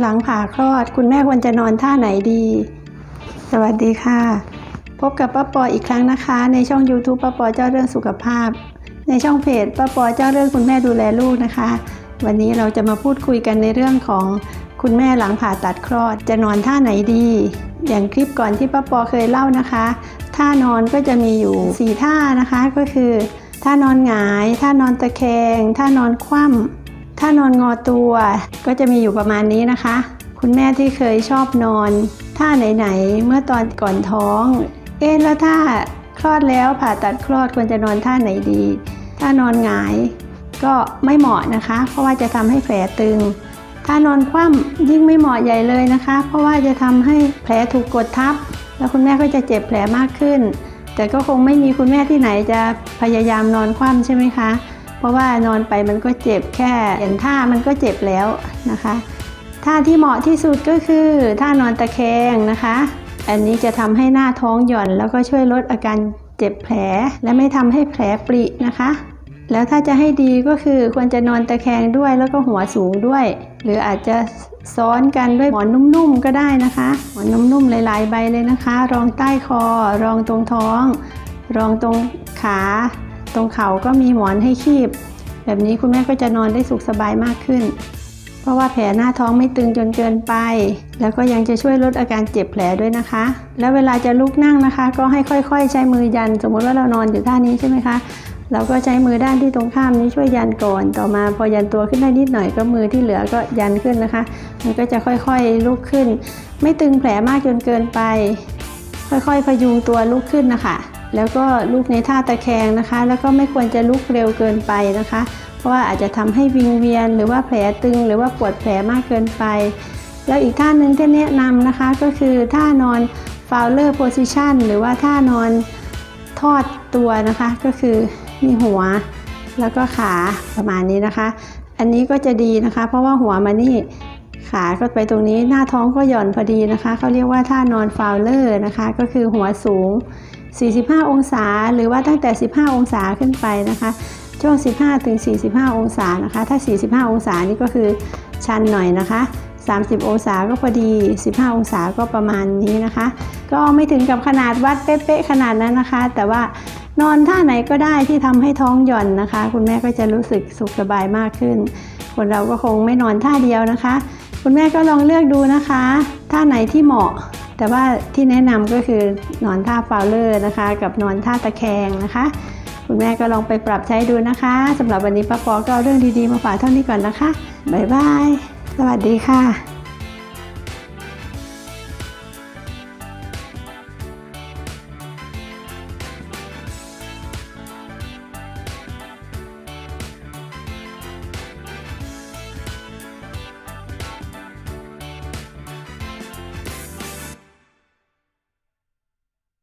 หลังผ่าคลอดคุณแม่ควรจะนอนท่าไหนดี สวัสดีค่ะ พบกับป้าปออีกครั้งนะคะ ในช่อง YouTube ป้าปอเจ้าเรื่องสุขภาพ ในช่องเพจป้าปอเจ้าเรื่องคุณแม่ดูแลลูกนะคะ วันนี้เราจะมาพูดคุยกันในเรื่องของคุณแม่หลังผ่าตัดคลอดจะนอนท่าไหนดี อย่างคลิปก่อนที่ป้าปอเคยเล่านะคะ ท่านอนก็จะมีอยู่สี่ท่านะคะก็คือ ท่านอนหงาย ท่านอนตะแคง ท่านอนคว่ำ ท่านอนงอตัวก็จะมีอยู่ประมาณนี้นะคะ คุณแม่ที่เคยชอบนอนท่าไหนๆเมื่อตอนก่อนท้อง เอ๊ะแล้วถ้าคลอดแล้วผ่าตัดคลอดควรจะนอนท่าไหนดี ถ้านอนหงายก็ไม่เหมาะนะคะ เพราะว่าจะทำให้แผลตึง ถ้านอนคว่ำยิ่งไม่เหมาะใหญ่เลยนะคะ เพราะว่าจะทำให้แผลถูกกดทับ แล้วคุณแม่ก็จะเจ็บแผลมากขึ้น แต่ก็คงไม่มีคุณแม่ที่ไหนจะพยายามนอนคว่ำใช่ไหมคะ ราะว่านอนไปมันก็เจ็บแค่เห็นท่ามันก็เจ็บแล้วนะคะท่าที่เหมาะที่สุดก็คือท่านอนตะแคงนะคะ อันนี้จะทำให้หน้าท้องหย่อน แล้วก็ช่วยลดอาการเจ็บแผล และไม่ทำให้แผลปรินะคะ แล้วถ้าจะให้ดีก็คือควรจะนอนตะแคงด้วยแล้วก็หัวสูงด้วย หรืออาจจะซ้อนกันด้วยหมอนนุ่มๆก็ได้นะคะหมอนนุ่มๆหลายๆใบเลยนะคะ รองใต้คอ รองตรงท้อง รองตรงขา ตรงเข่าก็มีหมอนให้คีบ แบบนี้คุณแม่ก็จะนอนได้สุขสบายมากขึ้น เพราะว่าแผลหน้าท้องไม่ตึงจนเกินไป แล้วก็ยังจะช่วยลดอาการเจ็บแผลด้วยนะคะ แล้วเวลาจะลุกนั่งนะคะ ก็ให้ค่อยๆ ใช้มือยัน สมมติว่าเรานอนอยู่ท่านี้ใช่ไหมคะเราก็ใช้มือด้านที่ตรงข้ามนี้ช่วยยันก่อน ต่อมาพอยันตัวขึ้นได้นิดหน่อยก็มือที่เหลือก็ยันขึ้นนะคะ มันก็จะค่อยๆลุกขึ้น ไม่ตึงแผลมากจนเกินไป ค่อยๆพยุงตัวลุกขึ้นนะคะ แล้วก็ลุกในท่าตะแคงนะคะ แล้วก็ไม่ควรจะลุกเร็วเกินไปนะคะ เพราะว่าอาจจะทำให้วิงเวียน หรือว่าแผลตึง หรือว่าปวดแผลมากเกินไป แล้วอีกท่าหนึ่งที่แนะนำนะคะก็คือท่านอน fowler position หรือว่าท่านอนทอดตัวนะคะ ก็คือมีหัวแล้วก็ขาประมาณนี้นะคะ อันนี้ก็จะดีนะคะ เพราะว่าหัวมานี่ ขาก็ไปตรงนี้หน้าท้องก็หย่อนพอดีนะคะเขาเรียกว่าท่านอน fowler นะคะ ก็คือหัวสูง 45 องศา หรือว่าตั้งแต่ 15 องศาขึ้นไปนะคะ ช่วง 15 ถึง 45 องศานะคะ ถ้า 45 องศานี่ก็คือชันหน่อยนะคะ 30 องศาก็พอดี 15 องศาก็ประมาณนี้นะคะ ก็ไม่ถึงกับขนาดวัดเป๊ะๆขนาดนั้นนะคะ แต่ว่านอนท่าไหนก็ได้ที่ทำให้ท้องหย่อนนะคะ คุณแม่ก็จะรู้สึกสุขสบายมากขึ้น คนเราก็คงไม่นอนท่าเดียวนะคะ คุณแม่ก็ลองเลือกดูนะคะ ท่าไหนที่เหมาะ แต่ว่าที่แนะนำก็คือนอนท่าฟาวเลอร์นะคะ กับนอนท่าตะแคงนะคะ คุณแม่ก็ลองไปปรับใช้ดูนะคะสำหรับวันนี้ป้าปอก็เอาเรื่องดีๆมาฝากเท่านี้ก่อนนะคะบ๊ายบายสวัสดีค่ะ